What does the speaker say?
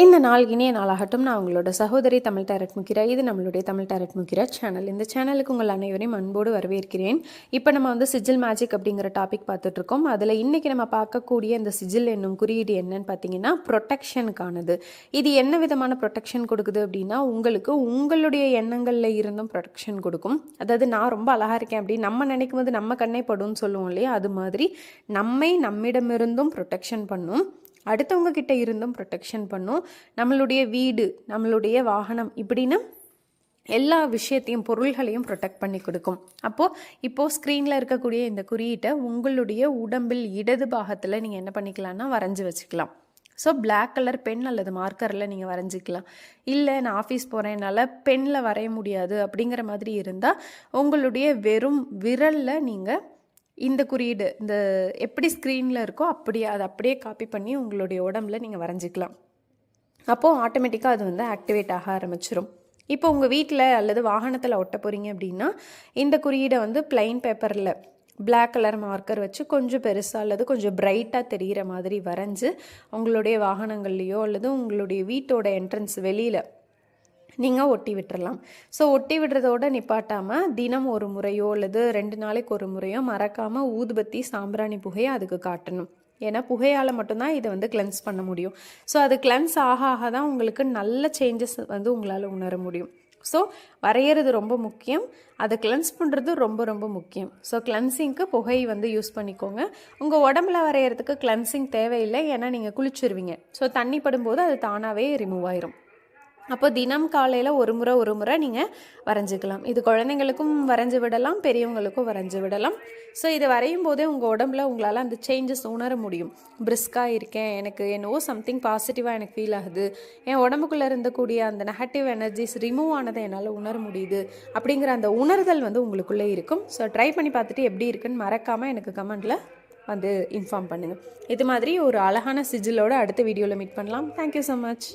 இந்த நாள் இனிய நாளாகட்டும். நான் உங்களோட சகோதரி தமிழ் டேரட் முக்கிரா. இது நம்மளுடைய தமிழ் டேரட் முக்கிரா சேனல் இந்த சேனலுக்கு உங்கள் அனைவரையும் அன்போடு வரவேற்கிறேன். இப்போ நம்ம வந்து சிஜில் மேஜிக் அப்படிங்கிற டாபிக் பார்த்துட்ருக்கோம் அதில் இன்றைக்கி நம்ம பார்க்கக்கூடிய இந்த சிஜில் என்னும் குறியீடு என்னன்னு பார்த்தீங்கன்னா ப்ரொடெக்ஷனுக்கானது இது என்ன விதமான ப்ரொடெக்ஷன் கொடுக்குது அப்படின்னா உங்களுக்கு உங்களுடைய எண்ணங்களில் இருந்தும் ப்ரொடெக்ஷன் கொடுக்கும். அதாவது நான் ரொம்ப அழகாக இருக்கேன் அப்படின்னு நம்ம நினைக்கும் போது நம்ம கண்ணை படும்னு சொல்லுவோம் இல்லையா? அது மாதிரி நம்மை நம்மிடமிருந்தும் ப்ரொடெக்ஷன் பண்ணும். அடுத்தவங்க கிட்ட இருந்தும் ப்ரொடெக்ஷன் பண்ணும். நம்மளுடைய வீடு நம்மளுடைய வாகனம் இப்படின்னு எல்லா விஷயத்தையும் பொருள்களையும் ப்ரொடெக்ட் பண்ணி கொடுக்கும். அப்போது இப்போது ஸ்க்ரீனில் இருக்கக்கூடிய இந்த குறியீட்டை உங்களுடைய உடம்பில் இடது பாகத்தில் நீங்கள் என்ன பண்ணிக்கலாம்னா வரைஞ்சி வச்சுக்கலாம். ஸோ பிளாக் கலர் பென் அல்லது மார்க்கரில் நீங்கள் வரைஞ்சிக்கலாம். இல்லை நான் ஆஃபீஸ் போகிறேன் என்னால் பெனில் வரைய முடியாது அப்படிங்கிற மாதிரி இருந்தால் உங்களுடைய வெறும் விரலில் நீங்கள் இந்த குறியீடு இந்த எப்படி ஸ்க்ரீனில் இருக்கோ அப்படியே அதை அப்படியே காப்பி பண்ணி உங்களுடைய உடம்புல நீங்கள் வரைஞ்சிக்கலாம். அப்போது ஆட்டோமேட்டிக்காக அது வந்து ஆக்டிவேட் ஆக ஆரம்பிச்சிடும் இப்போ உங்கள் வீட்டில் அல்லது வாகனத்தில் ஒட்ட போகிறீங்க அப்படின்னா இந்த குறியீடை வந்து பிளைன் பேப்பரில் பிளாக் கலர் மார்க்கர் வச்சு கொஞ்சம் பெருசாக அல்லது கொஞ்சம் பிரைட்டாக தெரிகிற மாதிரி வரைஞ்சி உங்களுடைய வாகனங்கள்லேயோ அல்லது உங்களுடைய வீட்டோட என்ட்ரன்ஸ் வெளியில் நீங்கள் ஒட்டி விட்டுறலாம். ஸோ ஒட்டி விடுறதோட நிப்பாட்டாமல் தினம் ஒரு முறையோ அல்லது ரெண்டு நாளைக்கு ஒரு முறையோ மறக்காமல் ஊதுபத்தி சாம்பிராணி புகையை அதுக்கு காட்டணும். ஏன்னா புகையால் மட்டும்தான் இதை வந்து கிளென்ஸ் பண்ண முடியும். ஸோ அது கிளென்ஸ் ஆக ஆக தான் உங்களுக்கு நல்ல சேஞ்சஸ் வந்து உங்களால் உணர முடியும். ஸோ வரைகிறது ரொம்ப முக்கியம். அதை கிளென்ஸ் பண்ணுறது ரொம்ப ரொம்ப முக்கியம். ஸோ கிளென்சிங்க்கு புகை வந்து யூஸ் பண்ணிக்கோங்க. உங்கள் உடம்புல வரைகிறதுக்கு கிளென்சிங் தேவையில்லை. ஏன்னா நீங்கள் குளிச்சிருவீங்க. ஸோ தண்ணி படும்போது அது தானாகவே ரிமூவ் ஆயிரும். அப்போ தினம் காலையில் ஒரு முறை ஒரு முறை நீங்கள் வரைஞ்சிக்கலாம். இது குழந்தைங்களுக்கும் வரைஞ்சி விடலாம் பெரியவங்களுக்கும் வரைஞ்சி விடலாம். ஸோ இதை வரையும் போதே உங்கள் உடம்புல உங்களால் அந்த சேஞ்சஸ் உணர முடியும். பிரிஸ்காக இருக்கேன் எனக்கு என்னவோ சம்திங் பாசிட்டிவாக எனக்கு ஃபீல் ஆகுது. என் உடம்புக்குள்ளே இருந்தக்கூடிய அந்த நெகட்டிவ் எனர்ஜிஸ் ரிமூவ் ஆனதை என்னால் உணர முடியுது. அப்படிங்கிற அந்த உணர்தல் வந்து உங்களுக்குள்ளே இருக்கும். ஸோ ட்ரை பண்ணி பார்த்துட்டு எப்படி இருக்குன்னு மறக்காமல் எனக்கு கமெண்ட்டில் வந்து இன்ஃபார்ம் பண்ணுங்கள் இது மாதிரி ஒரு அழகான சிஜிலோட அடுத்த வீடியோவில் மீட் பண்ணலாம். Thank you so much